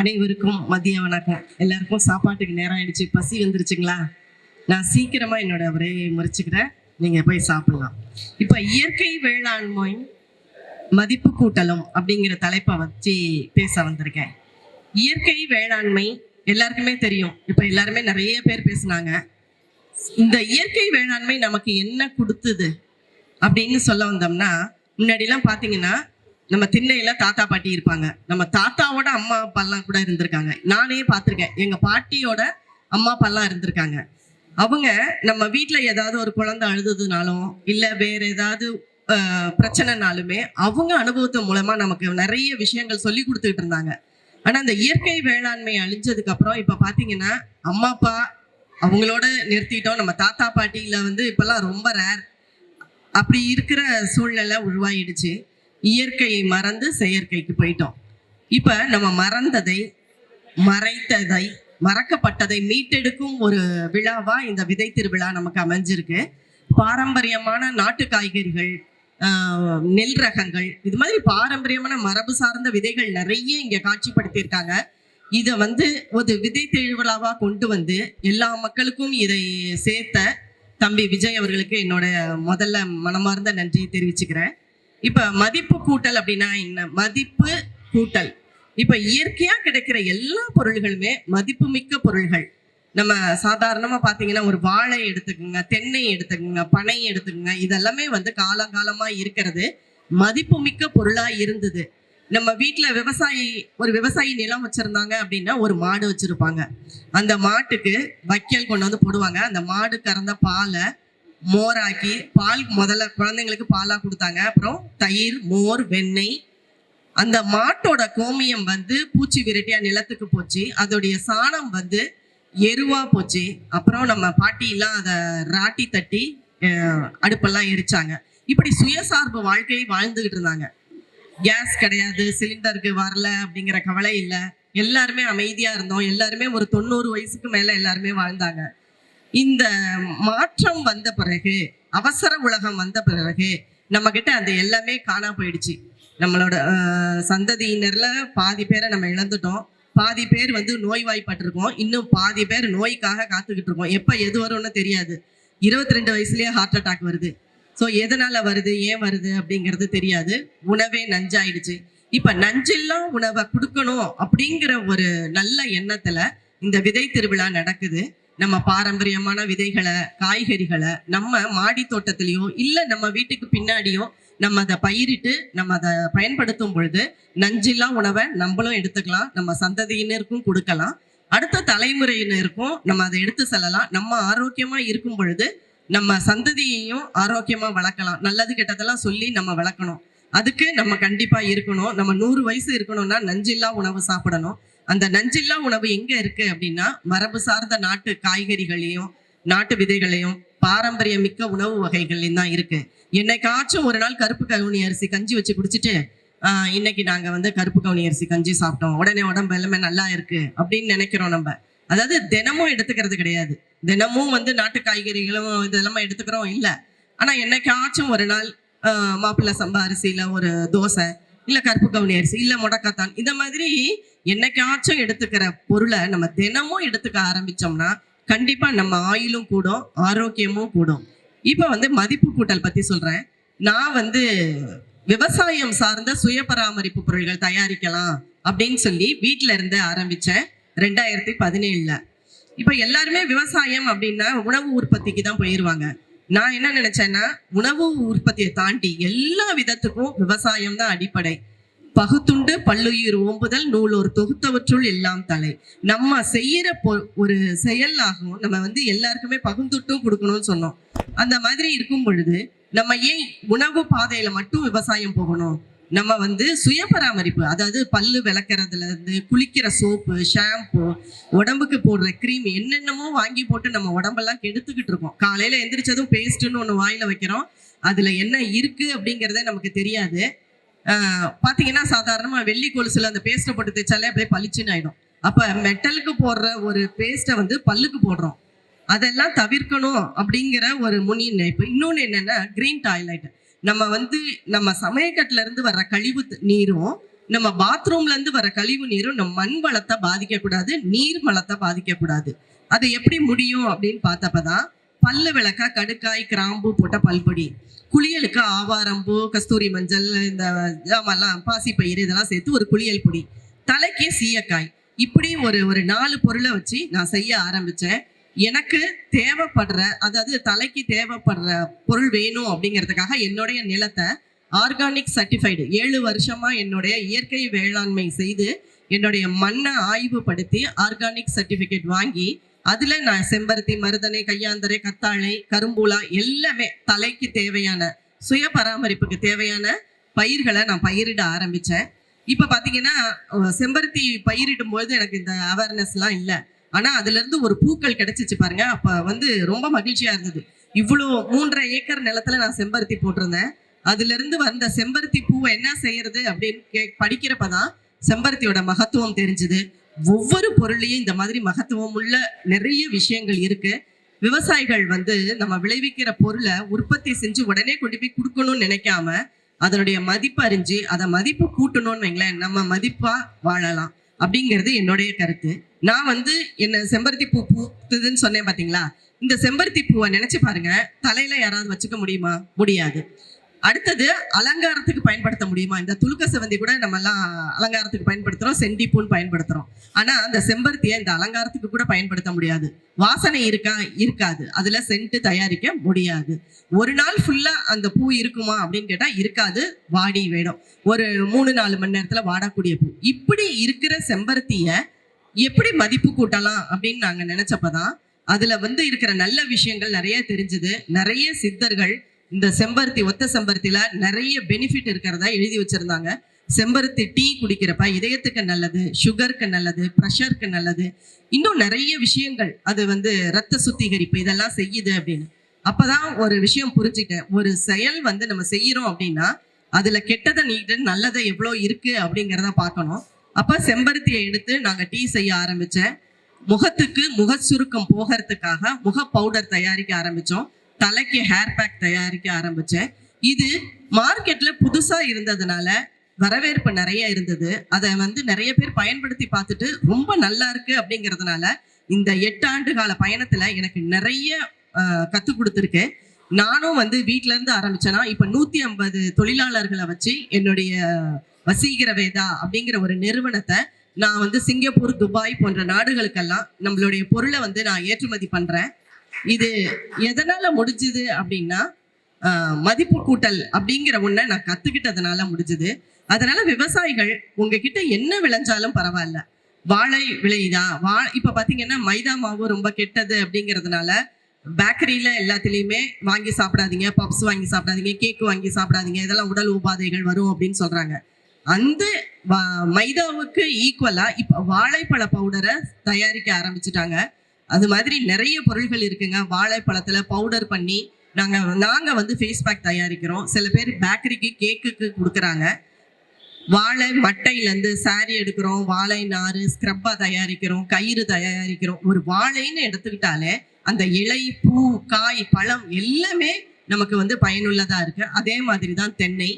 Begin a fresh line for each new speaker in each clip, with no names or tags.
அனைவருக்கும் மதிய வணக்கம். எல்லாருக்கும் சாப்பாட்டுக்கு நேரம் ஆயிடுச்சு. பசி வந்துருச்சுங்களா? நான் சீக்கிரமா என்னோட உரையை முறிச்சுக்கிறேன். நீங்க போய் சாப்பிடலாம். இப்ப இயற்கை வேளாண்மை மதிப்பு கூட்டலும் அப்படிங்கிற தலைப்பை வச்சு பேச வந்திருக்கேன். இயற்கை வேளாண்மை எல்லாருக்குமே தெரியும். இப்ப எல்லாருமே நிறைய பேர் பேசுனாங்க. இந்த இயற்கை வேளாண்மை நமக்கு என்ன கொடுத்தது அப்படின்னு சொல்ல வந்தோம்னா முன்னாடிலாம் பார்த்தீங்கன்னா நம்ம திண்ணையில தாத்தா பாட்டி இருப்பாங்க. நம்ம தாத்தாவோட அம்மா அப்பாலாம் கூட இருந்திருக்காங்க. நானே பார்த்துருக்கேன். எங்க பாட்டியோட அம்மா அப்பாலாம் இருந்திருக்காங்க. அவங்க நம்ம வீட்டில் ஏதாவது ஒரு குழந்தை அழுதுனாலும் இல்லை வேற ஏதாவது பிரச்சனைனாலுமே அவங்க அனுபவத்தின் மூலமா நமக்கு நிறைய விஷயங்கள் சொல்லி கொடுத்துட்டு இருந்தாங்க. ஆனா அந்த இயற்கை வேளாண்மை அழிஞ்சதுக்கு அப்புறம் இப்ப பாத்தீங்கன்னா அம்மா அப்பா அவங்களோட நிறுத்திட்டோம். நம்ம தாத்தா பாட்டியில வந்து இப்பெல்லாம் ரொம்ப ரேர் அப்படி இருக்கிற சூழ்நிலை உருவாயிடுச்சு. இயற்கையை மறந்து செயற்கைக்கு போயிட்டோம். இப்ப நம்ம மறந்ததை மறைத்ததை மறக்கப்பட்டதை மீட்டெடுக்கும் ஒரு விழாவா இந்த விதை திருவிழா நமக்கு அமைஞ்சிருக்கு. பாரம்பரியமான நாட்டு காய்கறிகள் நெல் ரகங்கள் இது மாதிரி பாரம்பரியமான மரபு சார்ந்த விதைகள் நிறைய இங்க காட்சிப்படுத்தியிருக்காங்க. இதை வந்து ஒரு விதை திருவிழாவா கொண்டு வந்து எல்லா மக்களுக்கும் இதை சேர்த்த தம்பி விஜய் அவர்களுக்கு என்னோட முதல்ல மனமார்ந்த நன்றியை தெரிவிச்சுக்கிறேன். இப்ப மதிப்பு கூட்டல் அப்படின்னா என்ன? மதிப்பு கூட்டல். இப்ப இயற்கையா கிடைக்கிற எல்லா பொருள்களுமே மதிப்புமிக்க பொருள்கள். நம்ம சாதாரணமா பாத்தீங்கன்னா ஒரு வாழை எடுத்துக்கோங்க தென்னை எடுத்துக்கோங்க பனை எடுத்துக்கோங்க இதெல்லாமே வந்து காலங்காலமா இருக்கிறது. மதிப்பு மிக்க பொருளா இருந்தது. நம்ம வீட்டில் விவசாயி ஒரு விவசாயி நிலம் வச்சிருந்தாங்க அப்படின்னா ஒரு மாடு வச்சிருப்பாங்க. அந்த மாட்டுக்கு வைக்கல் கொண்டு வந்து போடுவாங்க. அந்த மாடு கறந்த பாலை மோராக்கி பால் முதல்ல குழந்தைங்களுக்கு பாலாக கொடுத்தாங்க. அப்புறம் தயிர் மோர் வெண்ணெய். அந்த மாட்டோட கோமியம் வந்து பூச்சி விரட்டியா நிலத்துக்கு போச்சு. அதோடைய சாணம் வந்து எருவா போச்சு. அப்புறம் நம்ம பாட்டியெல்லாம் அதை ராட்டி தட்டி அடுப்பெல்லாம் எரிச்சாங்க. இப்படி சுயசார்பு வாழ்க்கையை வாழ்ந்துகிட்டு இருந்தாங்க. கேஸ் கிடையாது சிலிண்டருக்கு வரல அப்படிங்கிற கவலை இல்லை. எல்லாருமே அமைதியா இருந்தோம். எல்லாருமே ஒரு தொண்ணூறு வயசுக்கு மேல எல்லாருமே வாழ்ந்தாங்க. இந்த மாற்றம் வந்த பிறகு அவசர உலகம் வந்த பிறகு நம்ம கிட்ட அந்த எல்லாமே காணா போயிடுச்சு. நம்மளோட சந்ததியினர்ல பாதி பேரை நம்ம இழந்துட்டோம். பாதி பேர் வந்து நோய்வாய்ப்பட்டிருக்கோம். இன்னும் பாதி பேர் நோய்க்காக காத்துக்கிட்டு இருக்கோம் எப்ப எது வரும்னு தெரியாது. இருபத்தி ரெண்டு வயசுலயே ஹார்ட் அட்டாக் வருது. ஸோ எதனால வருது? ஏன் வருது? அப்படிங்கிறது தெரியாது. உணவே நஞ்சாயிடுச்சு. இப்ப நஞ்செல்லாம் உணவை கொடுக்கணும் அப்படிங்கிற ஒரு நல்ல எண்ணத்துல இந்த விதை திருவிழா நடக்குது. நம்ம பாரம்பரியமான விதைகளை காய்கறிகளை நம்ம மாடி தோட்டத்திலையோ இல்லை நம்ம வீட்டுக்கு பின்னாடியோ நம்ம அதை பயிரிட்டு நம்ம அதை பயன்படுத்தும் பொழுது நஞ்சில்லா உணவை நம்மளும் எடுத்துக்கலாம் நம்ம சந்ததியினருக்கும் கொடுக்கலாம். அடுத்த தலைமுறையினருக்கும் நம்ம அதை எடுத்து செல்லலாம். நம்ம ஆரோக்கியமாக இருக்கும் பொழுது நம்ம சந்ததியையும் ஆரோக்கியமாக வளர்க்கலாம். நல்லது கெட்டதெல்லாம் சொல்லி நம்ம வளர்க்கணும். அதுக்கு நம்ம கண்டிப்பா இருக்கணும். நம்ம நூறு வயசு இருக்கணும்னா நஞ்சில்லா உணவு சாப்பிடணும். அந்த நஞ்சில்லா உணவு எங்க இருக்கு அப்படின்னா மரபு சார்ந்த நாட்டு காய்கறிகளையும் நாட்டு விதைகளையும் பாரம்பரிய மிக்க உணவு வகைகள்லையும் தான் இருக்கு. என்னைக்காச்சும் ஒரு நாள் கருப்பு கவுனி அரிசி கஞ்சி வச்சு குடிச்சிட்டு இன்னைக்கு நாங்க வந்து கருப்பு கவுனி அரிசி கஞ்சி சாப்பிட்டோம். உடனே உடம்பு எல்லாமே நல்லா இருக்கு. அப்படின்னு நினைக்கிறோம் நம்ம. அதாவது தினமும் எடுத்துக்கிறது கிடையாது. தினமும் வந்து நாட்டு காய்கறிகளும் இதெல்லாம் எடுத்துக்கிறோம். இல்லை. ஆனா என்னைக்காச்சும் ஒரு நாள் மாப்பிள்ளை சம்பா அரிசியில ஒரு தோசை இல்லை கருப்பு கவுனி அரிசி இல்லை முடக்கத்தான். இந்த மாதிரி என்னைக்காச்சும் எடுத்துக்கிற பொருளை நம்ம தினமும் எடுத்துக்க ஆரம்பிச்சோம்னா கண்டிப்பாக நம்ம ஆயிலும் கூடும் ஆரோக்கியமும் கூடும். இப்போ வந்து மதிப்பு கூட்டல் பற்றி சொல்கிறேன் நான் வந்து விவசாயம் சார்ந்த சுய பராமரிப்பு பொருள்கள் தயாரிக்கலாம் அப்படின்னு சொல்லி வீட்டில் இருந்து ஆரம்பிச்சேன் ரெண்டாயிரத்தி பதினேழுல. இப்போ எல்லாருமே விவசாயம் அப்படின்னா உணவு உற்பத்திக்கு தான் போயிடுவாங்க நான் என்ன நினைச்சேன்னா உணவு உற்பத்தியை தாண்டி எல்லா விதத்துக்கும் விவசாயம் தான் அடிப்படை. பகுத்துண்டு பல்லுயிர் ஓம்புதல் நூல் ஒரு தொகுத்தவற்றுள் எல்லாம் தலை. நம்ம செய்யற பொ- ஒரு செயலாகும் நம்ம வந்து எல்லாருக்குமே பகுந்துட்டும் கொடுக்கணும்னு சொன்னோம். அந்த மாதிரி இருக்கும் பொழுது நம்ம ஏன் உணவு பாதையில மட்டும் விவசாயம் போகணும்? நம்ம வந்து சுய பராமரிப்பு அதாவது பல்லு விளக்குறதுல இருந்து குளிக்கிற சோப்பு ஷாம்பு உடம்புக்கு போடுற க்ரீம் என்னென்னமோ வாங்கி போட்டு நம்ம உடம்பெல்லாம் கெடுத்துக்கிட்டு இருக்கோம். காலையில எந்திரிச்சதும் பேஸ்ட்னு ஒன்று வாயில வைக்கிறோம். அதுல என்ன இருக்கு அப்படிங்கிறதே நமக்கு தெரியாது. ஆஹ் பாத்தீங்கன்னா சாதாரணமா வெள்ளி கொலுசுல அந்த பேஸ்ட்டை போட்டு தைச்சாலே அப்படியே பளிச்சுன்னு ஆயிடும். அப்ப மெட்டலுக்கு போடுற ஒரு பேஸ்ட்டை வந்து பல்லுக்கு போடுறோம். அதெல்லாம் தவிர்க்கணும் அப்படிங்கிற ஒரு முனி இப்போ இன்னொன்று என்னன்னா கிரீன் டாய்லெட் நம்ம வந்து நம்ம சமயக்கட்டுல இருந்து வர்ற கழிவு நீரும் நம்ம பாத்ரூம்ல இருந்து வர கழிவு நீரும் நம்ம மண் வளத்தை பாதிக்கக்கூடாது நீர் வளத்தை பாதிக்கக்கூடாது. அது எப்படி முடியும் அப்படின்னு பார்த்தப்பதான் பல்லு விளக்க கடுக்காய் கிராம்பு போட்ட பல்பொடி குளியலுக்கு ஆவாரம்பூ கஸ்தூரி மஞ்சள் இந்த ஜாமெல்லாம் பாசிப்பயிறு இதெல்லாம் சேர்த்து ஒரு குளியல் பொடி. தலைக்கு சீயக்காய். இப்படி ஒரு ஒரு நாலு பொருளை வச்சு நான் செய்ய ஆரம்பித்தேன் எனக்கு தேவைப்படுற அதாவது தலைக்கு தேவைப்படுற பொருள் வேணும் அப்படிங்கிறதுக்காக என்னுடைய நிலத்தை ஆர்கானிக் சர்டிஃபைடு ஏழு வருஷமாக என்னுடைய இயற்கை வேளாண்மை செய்து என்னுடைய மண்ணை ஆய்வுபடுத்தி ஆர்கானிக் சர்டிஃபிகேட் வாங்கி அதில் நான் செம்பருத்தி மருதனை கையாந்தரை கத்தாழை கரும்பூலா எல்லாமே தலைக்கு தேவையான சுய பராமரிப்புக்கு தேவையான பயிர்களை நான் பயிரிட ஆரம்பித்தேன் இப்போ பார்த்தீங்கன்னா செம்பருத்தி பயிரிடும் பொழுது எனக்கு இந்த அவேர்னஸ்லாம் இல்லை. ஆனா அதுல இருந்து ஒரு பூக்கள் கிடைச்சிச்சு பாருங்க. அப்ப வந்து ரொம்ப மகிழ்ச்சியா இருந்தது. இவ்வளோ மூன்றரை ஏக்கர் நிலத்துல நான் செம்பருத்தி போட்டிருந்தேன். அதுல இருந்து வந்த செம்பருத்தி பூவை என்ன செய்யறது அப்படின்னு கே படிக்கிறப்பதான் செம்பருத்தியோட மகத்துவம் தெரிஞ்சுது. ஒவ்வொரு பொருளையும் இந்த மாதிரி மகத்துவம் உள்ள நிறைய விஷயங்கள் இருக்கு. விவசாயிகள் வந்து நம்ம விளைவிக்கிற பொருளை உற்பத்தி செஞ்சு உடனே கொண்டு போய் கொடுக்கணும்னு நினைக்காம அதனுடைய மதிப்பு அறிஞ்சு அதை மதிப்பு கூட்டணும்னு வைங்களேன் நம்ம மதிப்பா வாழலாம். அப்படிங்கிறது என்னுடைய கருத்து. நான் வந்து என்ன செம்பருத்தி பூ பூத்துதுன்னு சொன்னேன் பார்த்தீங்களா இந்த செம்பருத்தி பூவை நினைச்சு பாருங்க தலையில யாராவது வச்சுக்க முடியுமா? முடியாது. அடுத்தது அலங்காரத்துக்கு பயன்படுத்த முடியுமா? இந்த துலுக்க செவந்தி கூட நம்ம எல்லாம் அலங்காரத்துக்கு பயன்படுத்துறோம் செண்டிப்பூன்னு பயன்படுத்துறோம். ஆனா அந்த செம்பருத்தியை இந்த அலங்காரத்துக்கு கூட பயன்படுத்த முடியாது. வாசனை இருக்கா? இருக்காது. அதுல சென்ட்டு தயாரிக்க முடியாது. ஒரு நாள் ஃபுல்லா அந்த பூ இருக்குமா அப்படின்னு கேட்டா இருக்காது. வாடி வேணும். ஒரு மூணு நாலு மணி நேரத்துல வாடக்கூடிய பூ. இப்படி இருக்கிற செம்பருத்திய எப்படி மதிப்பு கூட்டலாம் அப்படின்னு நாங்க நினைச்சப்பதான் அதுல வந்து இருக்கிற நல்ல விஷயங்கள் நிறைய தெரிஞ்சது. நிறைய சித்தர்கள் இந்த செம்பருத்தி ஒத்த செம்பருத்தியில நிறைய பெனிஃபிட் இருக்கிறதா எழுதி வச்சிருந்தாங்க. செம்பருத்தி டீ குடிக்கிறப்ப இதயத்துக்கு நல்லது சுகருக்கு நல்லது ப்ரெஷருக்கு நல்லது. இன்னும் நிறைய விஷயங்கள் அது வந்து ரத்த சுத்திகரிப்பு இதெல்லாம் செய்யுது அப்படின்னு. அப்பதான் ஒரு விஷயம் புரிஞ்சுக்கிட்டேன் ஒரு செயல் வந்து நம்ம செய்யறோம் அப்படின்னா அதுல கெட்டதை நீட்டு நல்லதை எவ்வளோ இருக்கு அப்படிங்கிறத பார்க்கணும். அப்ப செம்பருத்தியை எடுத்து நாங்க டீ செய்ய ஆரம்பிச்சேன். முகத்துக்கு முக சுருக்கம் போகிறதுக்காக முக பவுடர் தயாரிக்க ஆரம்பிச்சோம். தலைக்கு ஹேர் பேக் தயாரிக்க ஆரம்பித்தேன் இது மார்க்கெட்டில் புதுசாக இருந்ததுனால வரவேற்பு நிறைய இருந்தது. அதை வந்து நிறைய பேர் பயன்படுத்தி பார்த்துட்டு ரொம்ப நல்லா இருக்கு அப்படிங்கிறதுனால இந்த எட்டு ஆண்டு கால பயணத்தில் எனக்கு நிறைய கற்றுக் கொடுத்துருக்கு. நானும் வந்து வீட்டிலேருந்து ஆரம்பித்தேன்னா இப்போ நூற்றி ஐம்பது தொழிலாளர்களை வச்சு என்னுடைய வசீகர வேதா அப்படிங்கிற ஒரு நிறுவனத்தை நான் வந்து சிங்கப்பூர் துபாய் போன்ற நாடுகளுக்கெல்லாம் நம்மளுடைய பொருளை வந்து நான் ஏற்றுமதி பண்ணுறேன் இது எதனால முடிஞ்சுது அப்படின்னா மதிப்பு கூட்டல் அப்படிங்கிற ஒன்றை நான் கற்றுக்கிட்டதுனால முடிஞ்சுது. அதனால விவசாயிகள் உங்ககிட்ட என்ன விளைஞ்சாலும் பரவாயில்ல. வாழை விளையுதா? வா இப்போ பார்த்தீங்கன்னா மைதா மாவு ரொம்ப கெட்டது அப்படிங்கிறதுனால பேக்கரியில் எல்லாத்துலேயுமே வாங்கி சாப்பிடாதீங்க பப்ஸ் வாங்கி சாப்பிடாதீங்க கேக்கு வாங்கி சாப்பிடாதீங்க இதெல்லாம் உடல் உபாதைகள் வரும் அப்படின்னு சொல்கிறாங்க அந்த வா- மைதாவுக்கு ஈக்குவலாக இப்போ வாழைப்பழ பவுடரை தயாரிக்க ஆரம்பிச்சிட்டாங்க. அது மாதிரி நிறைய பொருள்கள் இருக்குங்க. வாழைப்பழத்தில் பவுடர் பண்ணி நாங்கள் நாங்கள் வந்து ஃபேஸ் பேக் தயாரிக்கிறோம். சில பேர் பேக்கரிக்கு கேக்குக்கு கொடுக்குறாங்க. வாழை மட்டையிலேருந்து சாரி எடுக்கிறோம். வாழை நாறு ஸ்க்ரப்பாக தயாரிக்கிறோம். கயிறு தயாரிக்கிறோம். ஒரு வாழைன்னு எடுத்துக்கிட்டாலே அந்த இலை பூ காய் பழம் எல்லாமே நமக்கு வந்து பயனுள்ளதாக இருக்குது அதே மாதிரி தான் தென்னை.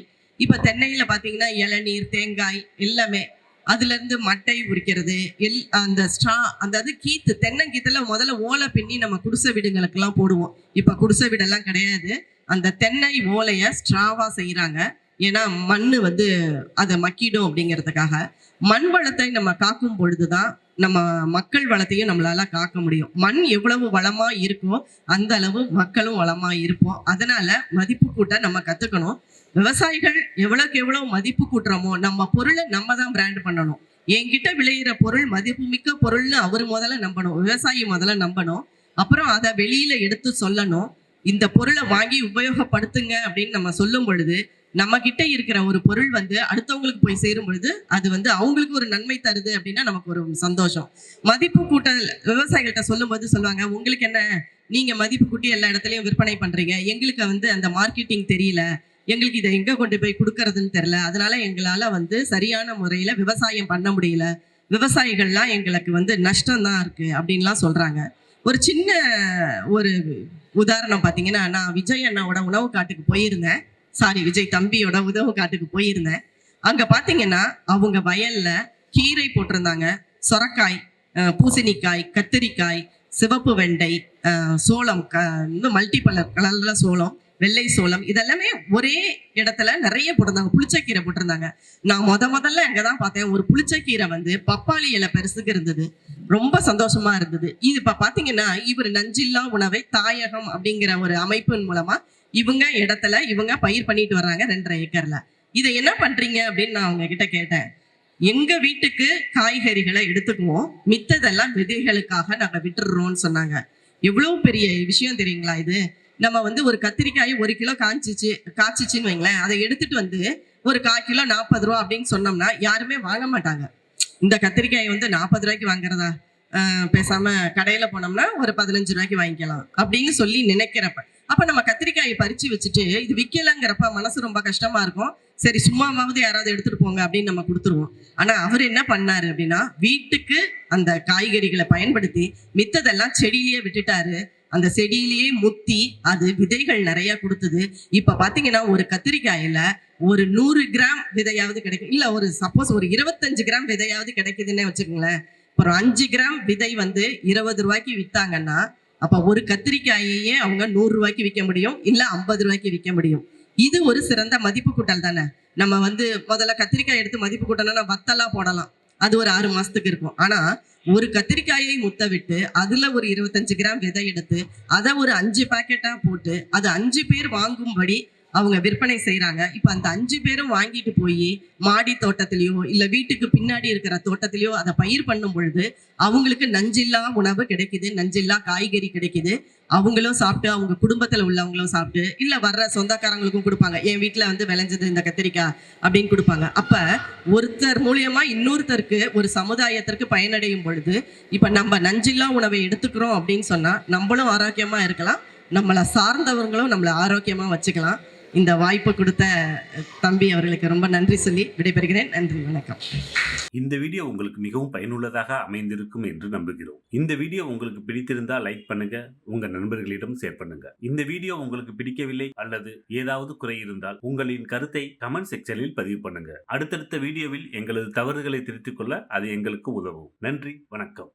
இப்போ தென்னையில் பார்த்தீங்கன்னா இளநீர் தேங்காய் எல்லாமே அதுல இருந்து மட்டை உரிக்கிறது. எல் அந்த ஸ்ட்ரா அந்த அது கீத்து தென்னங்கீத்துல முதல்ல ஓலை பின்னி நம்ம குடிசை வீடுங்களுக்கெல்லாம் போடுவோம். இப்ப குடிசை வீடெல்லாம் கிடையாது. அந்த தென்னை ஓலைய ஸ்ட்ராவா செய்யறாங்க ஏன்னா மண் வந்து அதை மக்கிடும் அப்படிங்கிறதுக்காக. மண் வளத்தை நம்ம காக்கும் பொழுதுதான் நம்ம மக்கள் வளத்தையும் நம்மளால காக்க முடியும். மண் எவ்வளவு வளமா இருக்கோ அந்த அளவு மக்களும் வளமா இருப்போம். அதனால மதிப்பு கூட்ட நம்ம கத்துக்கணும். விவசாயிகள் எவ்வளவுக்கு எவ்வளவு மதிப்பு கூட்டுறோமோ நம்ம பொருளை நம்ம தான் பிராண்ட் பண்ணணும். என்கிட்ட விளையிற பொருள் மதிப்புமிக்க பொருள்னு அவர் முதல்ல நம்பணும். விவசாயி முதல்ல நம்பணும். அப்புறம் அதை வெளியில எடுத்து சொல்லணும். இந்த பொருளை வாங்கி உபயோகப்படுத்துங்க அப்படின்னு நம்ம சொல்லும் பொழுது நம்ம கிட்ட இருக்கிற ஒரு பொருள் வந்து அடுத்தவங்களுக்கு போய் சேரும் பொழுது அது வந்து அவங்களுக்கு ஒரு நன்மை தருது அப்படின்னா நமக்கு ஒரு சந்தோஷம். மதிப்பு கூட்டல் விவசாயிகள்கிட்ட சொல்லும்போது சொல்லுவாங்க உங்களுக்கு என்ன? நீங்க மதிப்பு கூட்டி எல்லா இடத்துலயும் விற்பனை பண்றீங்க. எங்களுக்கு வந்து அந்த மார்க்கெட்டிங் தெரியல. எங்களுக்கு இதை எங்கே கொண்டு போய் கொடுக்கறதுன்னு தெரில அதனால எங்களால் வந்து சரியான முறையில் விவசாயம் பண்ண முடியல. விவசாயிகள்லாம் எங்களுக்கு வந்து நஷ்டம் தான் அப்படின்லாம் சொல்கிறாங்க ஒரு சின்ன ஒரு உதாரணம் பார்த்தீங்கன்னா நான் விஜய் அண்ணாவோட உணவு காட்டுக்கு போயிருந்தேன். சாரி விஜய் தம்பியோட உணவு காட்டுக்கு போயிருந்தேன். அங்கே பார்த்தீங்கன்னா அவங்க வயலில் கீரை போட்டிருந்தாங்க. சொரக்காய் பூசணிக்காய் கத்திரிக்காய் சிவப்பு வெண்டை சோளம் க இன்னும் மல்டி கலரில் சோளம். வெள்ளை சோளம் இதெல்லாமே ஒரே இடத்துல நிறைய போட்டிருந்தாங்க. புளிச்சக்கீரை போட்டிருந்தாங்க. நான் முத முதல்ல அங்கதான் பார்த்தேன். ஒரு புளிச்சக்கீரை வந்து பப்பாளி இலை பெருசுக்கு இருந்தது. ரொம்ப சந்தோஷமா இருந்தது. இது இப்ப பாத்தீங்கன்னா இவர் நஞ்சில்லா உணவை தாயகம் அப்படிங்கிற ஒரு அமைப்பின் மூலமா இவங்க இடத்துல இவங்க பயிர் பண்ணிட்டு வர்றாங்க ரெண்டரை ஏக்கர்ல. இதை என்ன பண்றீங்க அப்படின்னு நான் அவங்க கிட்ட கேட்டேன். எங்க வீட்டுக்கு காய்கறிகளை எடுத்துக்குவோம். மித்ததெல்லாம் விதைகளுக்காக நாங்க விட்டுடுறோம்னு சொன்னாங்க. எவ்வளவு பெரிய விஷயம் தெரியுங்களா இது? நம்ம வந்து ஒரு கத்திரிக்காய் ஒரு கிலோ காய்ச்சிச்சு காய்ச்சிச்சின்னு வைங்களேன். அதை எடுத்துட்டு வந்து ஒரு கால் கிலோ நாற்பது ரூபா அப்படின்னு சொன்னோம்னா யாருமே வாங்க மாட்டாங்க. இந்த கத்திரிக்காய் வந்து நாற்பது ரூபாய்க்கு வாங்குறதா பேசாம கடையில போனோம்னா ஒரு பதினஞ்சு ரூபாய்க்கு வாங்கிக்கலாம் அப்படின்னு சொல்லி நினைக்கிறப்ப. அப்ப நம்ம கத்திரிக்காயை பறிச்சு வச்சுட்டு இது விற்கலங்கிறப்ப மனசு ரொம்ப கஷ்டமா இருக்கும். சரி சும்மாவாவது யாராவது எடுத்துட்டு போங்க அப்படின்னு நம்ம கொடுத்துருவோம். ஆனா அவர் என்ன பண்ணாரு அப்படின்னா வீட்டுக்கு அந்த காய்கறிகளை பயன்படுத்தி மித்ததெல்லாம் செடியிலேயே விட்டுட்டாரு. அந்த செடியிலேயே முத்தி அது விதைகள் நிறைய கொடுத்தது. இப்ப பாத்தீங்கன்னா ஒரு கத்திரிக்காயில ஒரு நூறு கிராம் விதையாவது கிடைக்கும். இல்ல ஒரு சப்போஸ் ஒரு இருபத்தஞ்சு கிராம் விதையாவது கிடைக்குதுன்னே வச்சுக்கோங்களேன். அப்புறம் அஞ்சு கிராம் விதை வந்து இருபது ரூபாய்க்கு வித்தாங்கன்னா அப்ப ஒரு கத்திரிக்காயையே அவங்க நூறு ரூபாய்க்கு விற்க முடியும் இல்ல ஐம்பது ரூபாய்க்கு விற்க முடியும். இது ஒரு சிறந்த மதிப்பு கூட்டல் தானே. நம்ம வந்து முதல்ல கத்திரிக்காய் எடுத்து மதிப்பு கூட்டணும்னா வத்தலா போடலாம். அது ஒரு ஆறு மாசத்துக்கு இருக்கும். ஆனா ஒரு கத்திரிக்காயை முத்த விட்டு அதுல ஒரு இருபத்தஞ்சு கிராம் விதை எடுத்து அதை ஒரு அஞ்சு பாக்கெட்டா போட்டு அது அஞ்சு பேர் வாங்கும்படி அவங்க விற்பனை செய்கிறாங்க இப்போ அந்த அஞ்சு பேரும் வாங்கிட்டு போய் மாடி தோட்டத்திலயோ இல்லை வீட்டுக்கு பின்னாடி இருக்கிற தோட்டத்திலயோ அதை பயிர் பண்ணும் பொழுது அவங்களுக்கு நஞ்சில்லா உணவு கிடைக்குது நஞ்சில்லா காய்கறி கிடைக்குது. அவங்களும் சாப்பிட்டு அவங்க குடும்பத்தில் உள்ளவங்களும் சாப்பிட்டு இல்லை வர்ற சொந்தக்காரங்களுக்கும் கொடுப்பாங்க. என் வீட்டில் வந்து விளைஞ்சது இந்த கத்திரிக்காய் அப்படின்னு கொடுப்பாங்க. அப்போ ஒருத்தர் மூலியமாக இன்னொருத்தருக்கு ஒரு சமுதாயத்திற்கு பயனடையும் பொழுது இப்போ நம்ம நஞ்சில்லா உணவை எடுத்துக்கிறோம் அப்படின்னு சொன்னால் நம்மளும் ஆரோக்கியமாக இருக்கலாம். நம்மளை சார்ந்தவங்களும் நம்மளை ஆரோக்கியமாக வச்சுக்கலாம். இந்த வாய்ப்பு கொடுத்த தம்பி அவர்களுக்கு ரொம்ப நன்றி சொல்லி விடைபெறுகிறேன். நன்றி வணக்கம்.
இந்த வீடியோ உங்களுக்கு மிகவும் பயனுள்ளதாக அமைந்திருக்கும் என்று நம்புகிறோம். இந்த வீடியோ உங்களுக்கு பிடித்திருந்தால் லைக் பண்ணுங்க உங்க நண்பர்களிடம் ஷேர் பண்ணுங்க. இந்த வீடியோ உங்களுக்கு பிடிக்கவில்லை அல்லது ஏதாவது குறை இருந்தால் உங்களின் கருத்தை கமெண்ட் செக்ஷனில் பதிவு பண்ணுங்க. அடுத்தடுத்த வீடியோவில் எங்களது தவறுகளை திருத்திக் கொள்ள அது எங்களுக்கு உதவும். நன்றி வணக்கம்.